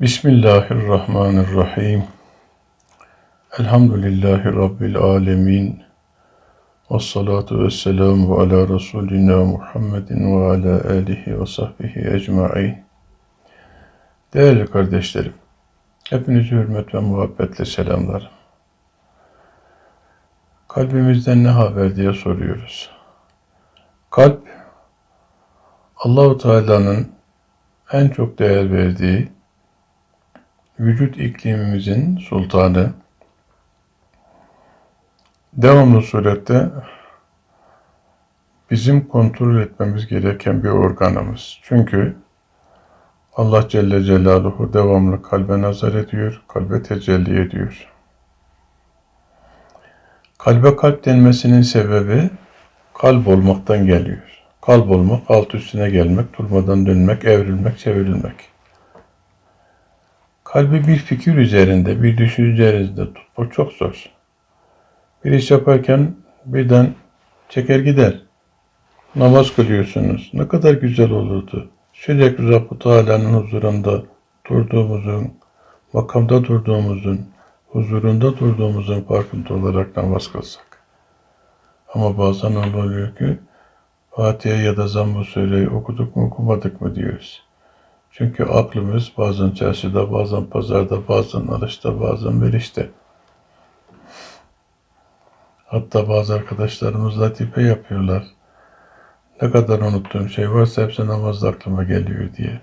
Bismillahirrahmanirrahim. Elhamdülillahi Rabbil alemin. Ve salatu ve selamu ala Resulina Muhammedin ve ala alihi ve sahbihi ecma'in. Değerli kardeşlerim, hepinizi hürmet ve muhabbetle selamlarım. Kalbimizden ne haber diye soruyoruz. Kalp, Allahu Teala'nın en çok değer verdiği vücut iklimimizin sultanı, devamlı surette bizim kontrol etmemiz gereken bir organımız. Çünkü Allah Celle Celaluhu devamlı kalbe nazar ediyor, kalbe tecelli ediyor. Kalbe kalp denmesinin sebebi kalp olmaktan geliyor. Kalp olmak, alt üstüne gelmek, durmadan dönmek, evrilmek, çevrilmek. Kalbi bir fikir üzerinde, bir düşünce üzerinde tutmak çok zor. Bir iş yaparken birden çeker gider. Namaz kılıyorsunuz. Ne kadar güzel olurdu. Sürekli Rabbu Teala'nın huzurunda durduğumuzun, makamda durduğumuzun, huzurunda durduğumuzun farkında olarak namaz kılsak. Ama bazen oluyor ki Fatiha ya da Zamm-ı Sure'yi okuduk mu okumadık mı diyoruz. Çünkü aklımız bazen çarşıda, bazen pazarda, bazen alışta, bazen verişte. Hatta bazı arkadaşlarımız latife yapıyorlar. Ne kadar unuttuğum şey varsa hepsi namazda aklıma geliyor diye.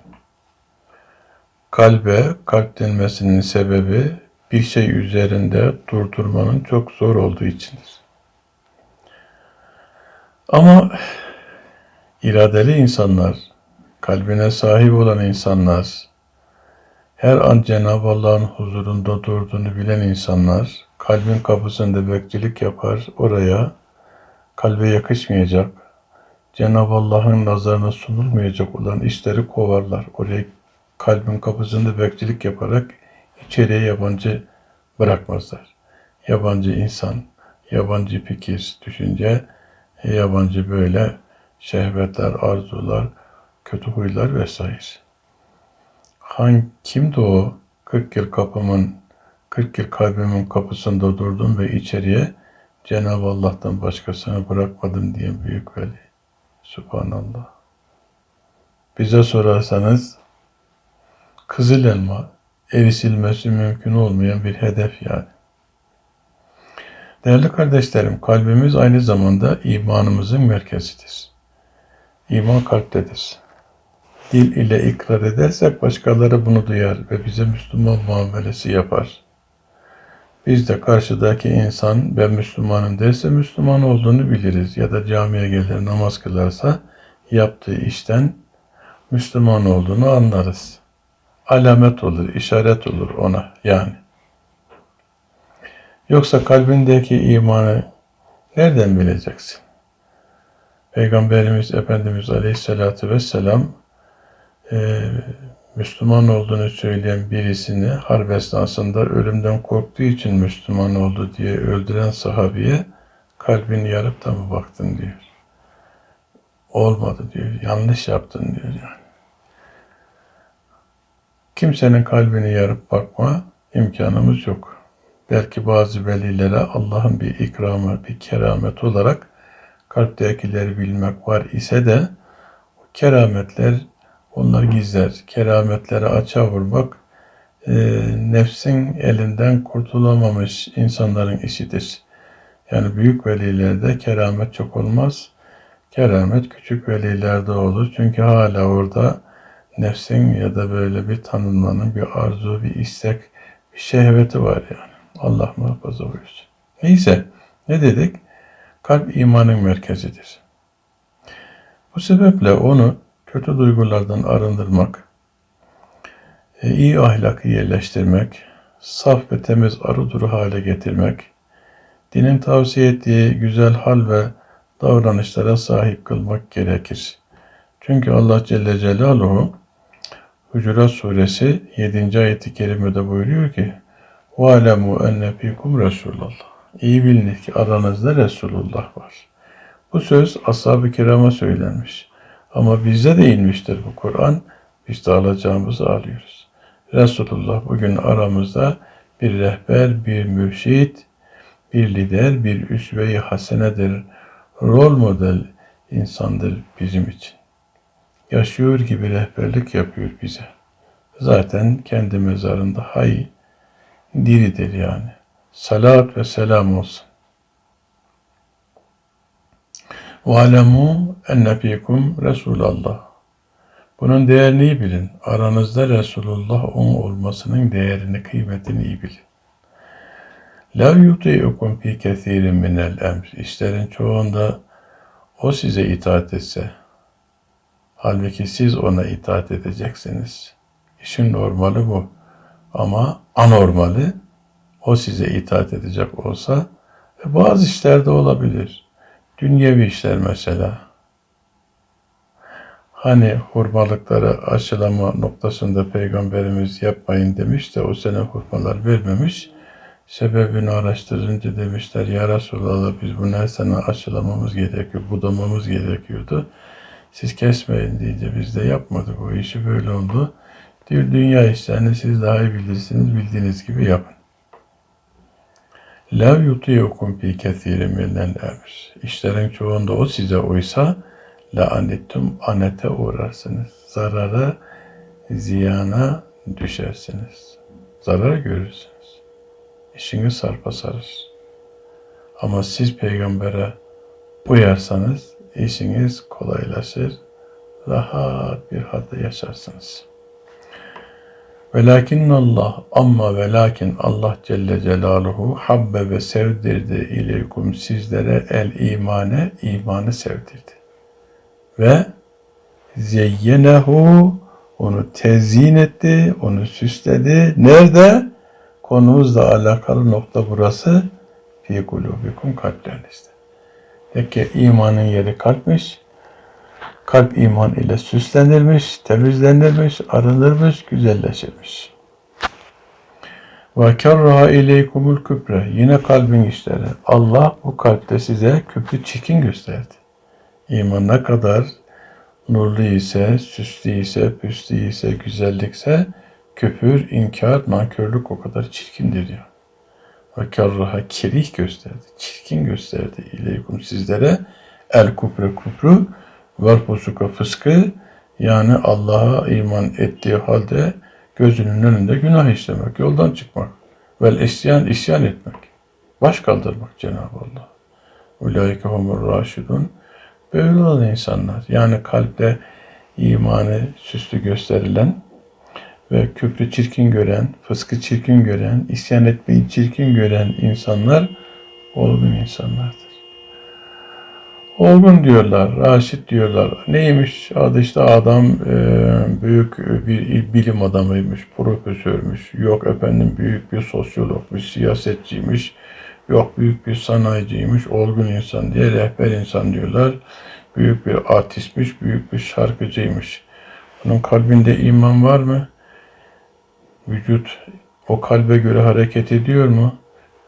Kalbe, kalp denmesinin sebebi bir şey üzerinde durdurmanın çok zor olduğu içindir. Ama iradeli insanlar, kalbine sahip olan insanlar, her an Cenab-ı Allah'ın huzurunda durduğunu bilen insanlar, kalbin kapısında bekçilik yapar, oraya kalbe yakışmayacak, Cenab-ı Allah'ın nazarına sunulmayacak olan işleri kovarlar. Oraya kalbin kapısında bekçilik yaparak içeriye yabancı bırakmazlar. Yabancı insan, yabancı fikir, düşünce, yabancı böyle şehvetler, arzular, kötü huylar vesaire. Hangi kimdi o 40 yıl kapımın 40 yıl kalbimin kapısında durdum ve içeriye Cenab-ı Allah'tan başkasını bırakmadım diyen büyük veli. Subhanallah. Bize sorarsanız kızıl elma erisilmesi mümkün olmayan bir hedef yani. Değerli kardeşlerim, kalbimiz aynı zamanda imanımızın merkezidir. İman kalptedir. Dil ile ikrar edersek başkaları bunu duyar ve bize Müslüman muamelesi yapar. Biz de karşıdaki insan ben Müslümanım derse Müslüman olduğunu biliriz ya da camiye gelir namaz kılarsa yaptığı işten Müslüman olduğunu anlarız. Alamet olur, işaret olur ona yani. Yoksa kalbindeki imanı nereden bileceksin? Peygamberimiz Efendimiz Aleyhisselatü Vesselam e, Müslüman olduğunu söyleyen birisini harp esnasında ölümden korktuğu için Müslüman oldu diye öldüren sahabiye kalbini yarıp da mı baktın diyor. Olmadı diyor. Yanlış yaptın diyor yani. Kimsenin kalbini yarıp bakma imkanımız yok. Belki bazı velilere Allah'ın bir ikramı, bir keramet olarak kalptekileri bilmek var ise de kerametler onlar gizler. Kerametleri açığa vurmak e, nefsin elinden kurtulamamış insanların işidir. Yani büyük velilerde keramet çok olmaz. Keramet küçük velilerde olur. Çünkü hala orada nefsin ya da böyle bir tanınmanın bir arzu, bir istek, bir şehveti var yani. Allah muhafaza buyursun. Neyse ne dedik? Kalp imanın merkezidir. Bu sebeple onu kötü duygulardan arındırmak, e, iyi ahlakı yerleştirmek, saf ve temiz arı duru hale getirmek, dinin tavsiye ettiği güzel hal ve davranışlara sahip kılmak gerekir. Çünkü Allah Celle Celaluhu Hucurat Suresi 7. ayeti kerimede buyuruyor ki وَعَلَمُوا اَنَّ ف۪يكُمْ Resulullah. İyi bilin ki aranızda Resulullah var. Bu söz ashab-ı kirama söylenmiş. Ama bize de inmiştir bu Kur'an. Biz de alacağımızı alıyoruz. Resulullah bugün aramızda bir rehber, bir mürşit, bir lider, bir üsve-i hasenedir, rol model insandır bizim için. Yaşıyor gibi rehberlik yapıyor bize. Zaten kendi mezarında hay diridir yani. Salat ve selam olsun. وَعَلَمُوا اَنَّ ف۪يكُمْ Resulallah. Bunun değerini iyi bilin. Aranızda Resulullah onun olmasının değerini, kıymetini iyi bilin. La yuti'ukum fi kesirin minel emr. İşlerin çoğunda o size itaat etse. Halbuki siz ona itaat edeceksiniz. İşin normali bu. Ama anormali o size itaat edecek olsa e, bazı işlerde olabilir. Dünyevi işler mesela. Hani hurmalıkları aşılama noktasında Peygamberimiz yapmayın demiş de o sene hurmalar vermemiş. Sebebini araştırınca demişler ya Resulallah biz bunu her sene aşılamamız gerekiyor, budamamız gerekiyordu. Siz kesmeyin deyince biz de yapmadık o işi böyle oldu. Dünya işlerini siz daha iyi bilirsiniz bildiğiniz gibi yapın. La yutiyukum fi kesirin minel emr. İşlerin çoğunda o size uysa la anettum anete uğrarsınız. Zarara, ziyana düşersiniz. Zarar görürsünüz. İşiniz sarpa sarır. Ama siz peygambere uyarsanız işiniz kolaylaşır. Rahat bir halde yaşarsınız. Velakin Allah amma velakin Allah Celle Celaluhu habbe ve sevdirdi ileykum sizlere el imane imanı sevdirdi. Ve zeyyenehu onu tezyin etti, onu süsledi. Nerede? Konumuzla alakalı nokta burası. Fi kulubikum kalplerinizde. Peki imanın yeri kalpmiş. Kalp iman ile süslenirmiş, temizlenirmiş, arınırmış, güzelleşirmiş. Ve kerraha ileykumul kübre. Yine kalbin işleri. Allah bu kalpte size küpü çirkin gösterdi. İman ne kadar nurlu ise, süslü ise, püslü ise, güzellikse küfür, inkar, nankörlük o kadar çirkindir diyor. Ve kerraha kerih gösterdi, çirkin gösterdi ileykum sizlere el kupre kupru Vel fusuka fıskı yani Allah'a iman ettiği halde gözünün önünde günah işlemek, yoldan çıkmak. Vel isyan, isyan etmek. Baş kaldırmak Cenab-ı Allah. Ulaike humur raşidun. Böyle olan insanlar. Yani kalpte imanı süslü gösterilen ve küfrü çirkin gören, fıskı çirkin gören, isyan etmeyi çirkin gören insanlar olgun insanlardır. Olgun diyorlar, Raşit diyorlar. Neymiş? Adı işte adam e, büyük bir bilim adamıymış, profesörmüş. Yok efendim büyük bir sosyologmuş, siyasetçiymiş. Yok büyük bir sanayiciymiş, olgun insan diye rehber insan diyorlar. Büyük bir artistmiş, büyük bir şarkıcıymış. Bunun kalbinde iman var mı? Vücut o kalbe göre hareket ediyor mu?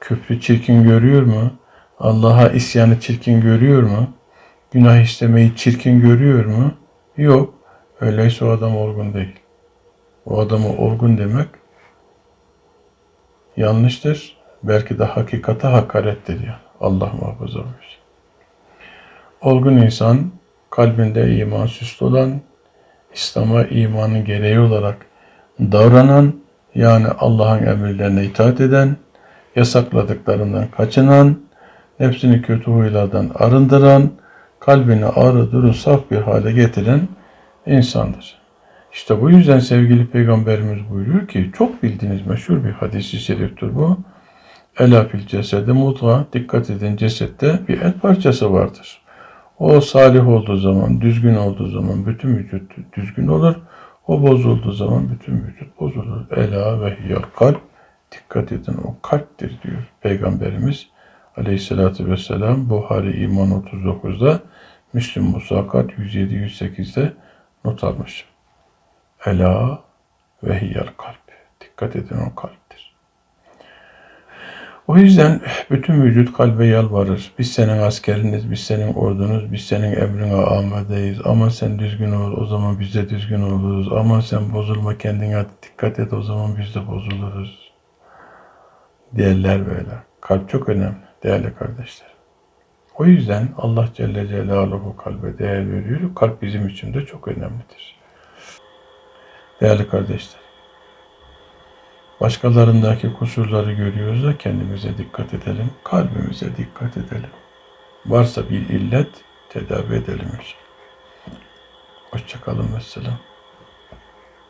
Küfrü çirkin görüyor mu? Allah'a isyanı çirkin görüyor mu? Günah işlemeyi çirkin görüyor mu? Yok. Öyleyse o adam olgun değil. O adamı olgun demek yanlıştır. Belki de hakikate hakarettir yani. Allah muhafaza buyursun. Olgun insan kalbinde iman süslü olan, İslam'a imanın gereği olarak davranan, yani Allah'ın emirlerine itaat eden, yasakladıklarından kaçınan, hepsini kötü huylardan arındıran, kalbini ağrı duru saf bir hale getiren insandır. İşte bu yüzden sevgili peygamberimiz buyuruyor ki çok bildiğiniz meşhur bir hadisi şeriftir bu. Ela fil cesede mutla dikkat edin cesette bir et parçası vardır. O salih olduğu zaman, düzgün olduğu zaman bütün vücut düzgün olur. O bozulduğu zaman bütün vücut bozulur. Ela ve kalp. Dikkat edin o kalptir diyor Peygamberimiz aleyhissalatü vesselam Buhari İman 39'da Müslüm Musakat 107-108'de not almış. Ela ve hiyel kalp. Dikkat edin o kalptir. O yüzden bütün vücut kalbe yalvarır. Biz senin askeriniz, biz senin ordunuz, biz senin emrine amadeyiz. Ama sen düzgün ol, o zaman biz de düzgün oluruz. Ama sen bozulma, kendine dikkat et, o zaman biz de bozuluruz. Diyerler böyle. Kalp çok önemli değerli kardeşler. O yüzden Allah Celle Celaluhu kalbe değer veriyor. Kalp bizim için de çok önemlidir. Değerli kardeşler. Başkalarındaki kusurları görüyoruz da kendimize dikkat edelim. Kalbimize dikkat edelim. Varsa bir illet tedavi edelim. Hoşçakalın ve selam.